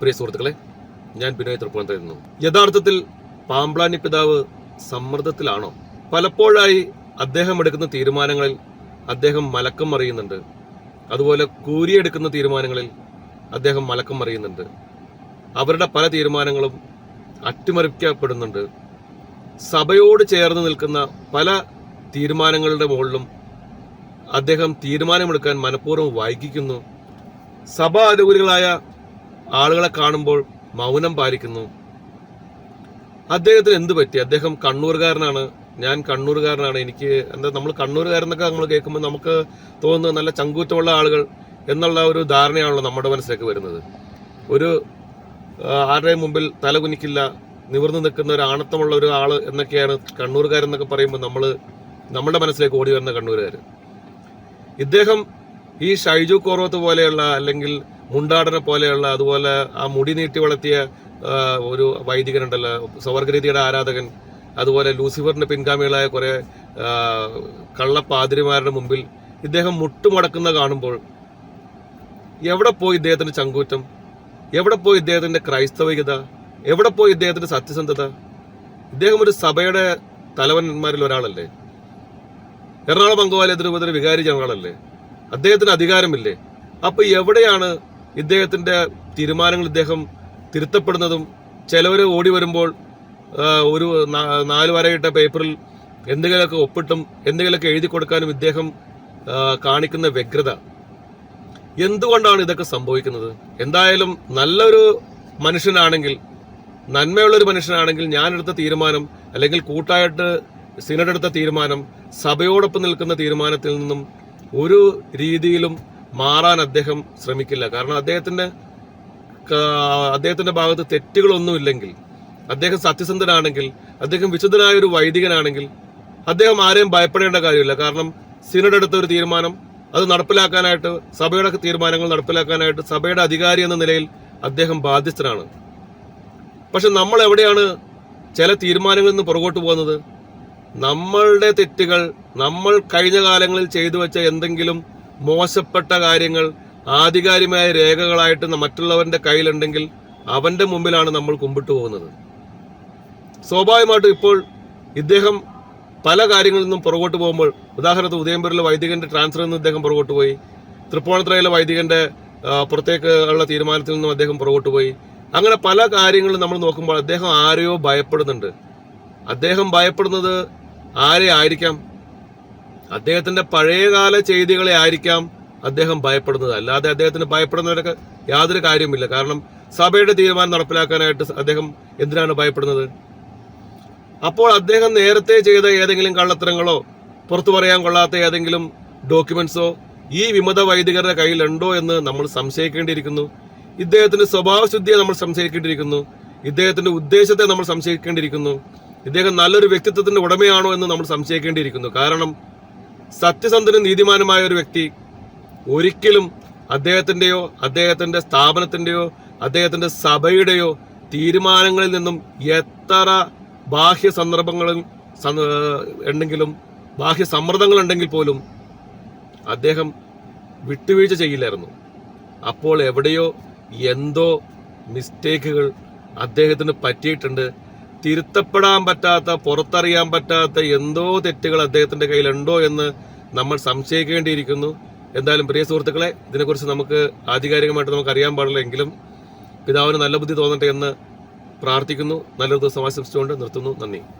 പ്രിയ സുഹൃത്തുക്കളെ ഞാൻ ബിനോയ് തൃപ്പൂണിത്തുന്നു യഥാർത്ഥത്തിൽ പാമ്പ്ലാനി പിതാവ് സമ്മർദ്ദത്തിലാണോ? പലപ്പോഴായി അദ്ദേഹം എടുക്കുന്ന തീരുമാനങ്ങളിൽ അദ്ദേഹം മലക്കം മറിയുന്നുണ്ട്. അതുപോലെ കൂരിയെടുക്കുന്ന തീരുമാനങ്ങളിൽ അദ്ദേഹം മലക്കം മറിയുന്നുണ്ട്. അവരുടെ പല തീരുമാനങ്ങളും അട്ടിമറിക്കപ്പെടുന്നുണ്ട്. സഭയോട് ചേർന്ന് നിൽക്കുന്ന പല തീരുമാനങ്ങളുടെ മുകളിലും അദ്ദേഹം തീരുമാനമെടുക്കാൻ മനഃപൂർവം വൈകിക്കുന്നു സഭ അനുകൂലികളായ ആളുകളെ കാണുമ്പോൾ മൗനം പാലിക്കുന്നു. അദ്ദേഹത്തിന് എന്ത് പറ്റി? അദ്ദേഹം കണ്ണൂർകാരനാണ്. ഞാൻ കണ്ണൂർകാരനാണ്. എനിക്ക് എന്താ നമ്മൾ കണ്ണൂർകാരെന്നൊക്കെ നമ്മൾ കേൾക്കുമ്പോൾ നമുക്ക് തോന്നുന്നത് നല്ല ചങ്കൂറ്റമുള്ള ആളുകൾ എന്നുള്ള ഒരു ധാരണയാണല്ലോ നമ്മുടെ മനസ്സിലേക്ക് വരുന്നത്. ഒരു ആരുടെയും മുമ്പിൽ തലകുനിക്കില്ല നിവർന്നു നിൽക്കുന്ന ഒരു ആണത്തമുള്ള ഒരു ആൾ എന്നൊക്കെയാണ് കണ്ണൂർകാരെന്നൊക്കെ പറയുമ്പോൾ നമ്മൾ നമ്മുടെ മനസ്സിലേക്ക് ഓടി വരുന്ന കണ്ണൂരുകാർ ഇദ്ദേഹം ഈ ഷൈജു കോറോത്ത് പോലെയുള്ള അല്ലെങ്കിൽ മുണ്ടാടനെ പോലെയുള്ള അതുപോലെ ആ മുടി നീട്ടി വളർത്തിയ ഒരു വൈദികനുണ്ടല്ലോ സ്വർഗരീതിയുടെ ആരാധകൻ അതുപോലെ ലൂസിഫറിന്റെ പിൻഗാമികളായ കുറെ കള്ളപ്പാതിരിമാരുടെ മുമ്പിൽ ഇദ്ദേഹം മുട്ടുമടക്കുന്ന കാണുമ്പോൾ എവിടെ പോയി ഇദ്ദേഹത്തിന്റെ ചങ്കൂറ്റം? എവിടെ പോയി ഇദ്ദേഹത്തിന്റെ ക്രൈസ്തവികത? എവിടെ പോയി ഇദ്ദേഹത്തിന്റെ സത്യസന്ധത? ഇദ്ദേഹം ഒരു സഭയുടെ തലവന്മാരിൽ ഒരാളല്ലേ? എറണാകുളം അങ്കവാലി തിരുപതി വികാരി ജനറലല്ലേ അദ്ദേഹത്തിന് അധികാരമില്ലേ? അപ്പൊ എവിടെയാണ് ഇദ്ദേഹത്തിന്റെ തീരുമാനങ്ങൾ ഇദ്ദേഹം തിരുത്തപ്പെടുന്നതും ചിലവർ ഓടി വരുമ്പോൾ ഒരു നാല് വരയിട്ട പേപ്പറിൽ എന്തെങ്കിലുമൊക്കെ ഒപ്പിട്ടും എന്തെങ്കിലുമൊക്കെ എഴുതി കൊടുക്കാനും ഇദ്ദേഹം കാണിക്കുന്ന വ്യഗ്രത. എന്തുകൊണ്ടാണ് ഇതൊക്കെ സംഭവിക്കുന്നത്? എന്തായാലും നല്ലൊരു മനുഷ്യനാണെങ്കിൽ നന്മയുള്ളൊരു മനുഷ്യനാണെങ്കിൽ ഞാനെടുത്ത തീരുമാനം അല്ലെങ്കിൽ കൂട്ടായിട്ട് സിനഡ് എടുത്ത തീരുമാനം സഭയോടൊപ്പം നിൽക്കുന്ന തീരുമാനത്തിൽ നിന്നും ഒരു രീതിയിലും മാറാൻ അദ്ദേഹം ശ്രമിക്കില്ല. കാരണം അദ്ദേഹത്തിന്റെ അദ്ദേഹത്തിന്റെ ഭാഗത്ത് തെറ്റുകളൊന്നുമില്ലെങ്കിൽ അദ്ദേഹം സത്യസന്ധനാണെങ്കിൽ അദ്ദേഹം വിശുദ്ധനായ ഒരു വൈദികനാണെങ്കിൽ അദ്ദേഹം ആരെയും ഭയപ്പെടേണ്ട കാര്യമില്ല. കാരണം സിനഡ് എടുത്ത ഒരു തീരുമാനം അത് നടപ്പിലാക്കാനായിട്ട് സഭയുടെ തീരുമാനങ്ങൾ നടപ്പിലാക്കാനായിട്ട് സഭയുടെ അധികാരി എന്ന നിലയിൽ അദ്ദേഹം ബാധ്യസ്ഥനാണ്. പക്ഷെ നമ്മൾ എവിടെയാണ് ചില തീരുമാനങ്ങളിൽ നിന്ന് പുറകോട്ട് പോകുന്നത്? നമ്മളുടെ തെറ്റുകൾ നമ്മൾ കഴിഞ്ഞ കാലങ്ങളിൽ ചെയ്തു വെച്ച എന്തെങ്കിലും മോശപ്പെട്ട കാര്യങ്ങൾ ആധികാരികമായ രേഖകളായിട്ട് മറ്റുള്ളവന്റെ കയ്യിലുണ്ടെങ്കിൽ അവന്റെ മുമ്പിലാണ് നമ്മൾ കുമ്പിട്ട് പോകുന്നത്. സ്വാഭാവികമായിട്ടും ഇപ്പോൾ ഇദ്ദേഹം പല കാര്യങ്ങളിൽ നിന്നും പുറകോട്ട് പോകുമ്പോൾ ഉദാഹരണത്തിന് ഉദയംപുരിലെ വൈദികന്റെ ട്രാൻസ്ഫറിൽ നിന്ന് ഇദ്ദേഹം പുറകോട്ട് പോയി തൃപ്പൂണിത്തുറയിലെ വൈദികന്റെ പുറത്തേക്ക് ഉള്ള തീരുമാനത്തിൽ നിന്നും അദ്ദേഹം പുറകോട്ട് പോയി. അങ്ങനെ പല കാര്യങ്ങളും നമ്മൾ നോക്കുമ്പോൾ അദ്ദേഹം ആരെയോ ഭയപ്പെടുന്നുണ്ട്. അദ്ദേഹം ഭയപ്പെടുന്നത് ആരെ ആയിരിക്കാം? അദ്ദേഹത്തിന്റെ പഴയകാല ചെയ്തികളെ ആയിരിക്കാം അദ്ദേഹം ഭയപ്പെടുന്നത്. അല്ലാതെ അദ്ദേഹത്തിന് ഭയപ്പെടുന്നവരൊക്കെ യാതൊരു കാര്യവുമില്ല. കാരണം സഭയുടെ തീരുമാനം നടപ്പിലാക്കാനായിട്ട് അദ്ദേഹം എന്തിനാണ് ഭയപ്പെടുന്നത്? അപ്പോൾ അദ്ദേഹം നേരത്തെ ചെയ്ത ഏതെങ്കിലും കള്ളത്തരങ്ങളോ പുറത്തു പറയാൻ കൊള്ളാത്ത ഏതെങ്കിലും ഡോക്യുമെന്റ്സോ ഈ വിമത വൈദികരുടെ കയ്യിലുണ്ടോ എന്ന് നമ്മൾ സംശയിക്കേണ്ടിയിരിക്കുന്നു. ഇദ്ദേഹത്തിന്റെ സ്വഭാവശുദ്ധിയെ നമ്മൾ സംശയിക്കേണ്ടിയിരിക്കുന്നു. ഇദ്ദേഹത്തിന്റെ ഉദ്ദേശത്തെ നമ്മൾ സംശയിക്കേണ്ടിയിരിക്കുന്നു. ഇദ്ദേഹം നല്ലൊരു വ്യക്തിത്വത്തിന്റെ ഉടമയാണോ എന്ന് നമ്മൾ സംശയിക്കേണ്ടിയിരിക്കുന്നു. കാരണം സത്യസന്ധനും നീതിമാനുമായ ഒരു വ്യക്തി ഒരിക്കലും അദ്ദേഹത്തിന്റെയോ അദ്ദേഹത്തിന്റെ സ്ഥാപനത്തിന്റെയോ അദ്ദേഹത്തിന്റെ സഭയുടെയോ തീരുമാനങ്ങളിൽ നിന്നും എത്ര ബാഹ്യ സന്ദർഭങ്ങളിൽ ഉണ്ടെങ്കിലും ബാഹ്യ സമ്മർദ്ദങ്ങൾ ഉണ്ടെങ്കിൽ പോലും അദ്ദേഹം വിട്ടുവീഴ്ച ചെയ്യില്ലായിരുന്നു. അപ്പോൾ എവിടെയോ എന്തോ മിസ്റ്റേക്കുകൾ അദ്ദേഹത്തിന് പറ്റിയിട്ടുണ്ട്. തിരുത്തപ്പെടാൻ പറ്റാത്ത പുറത്തറിയാൻ പറ്റാത്ത എന്തോ തെറ്റുകൾ അദ്ദേഹത്തിന്റെ കയ്യിലുണ്ടോ എന്ന് നമ്മൾ സംശയിക്കേണ്ടിയിരിക്കുന്നു. എന്തായാലും പ്രിയ സുഹൃത്തുക്കളെ ഇതിനെക്കുറിച്ച് നമുക്ക് ആധികാരികമായിട്ട് നമുക്ക് അറിയാൻ പാടില്ല എങ്കിലും പിതാവിന് നല്ല ബുദ്ധി തോന്നട്ടെ എന്ന് പ്രാർത്ഥിക്കുന്നു. നല്ലൊരു ദിവസം ആശംസിച്ചുകൊണ്ട് നിർത്തുന്നു. നന്ദി.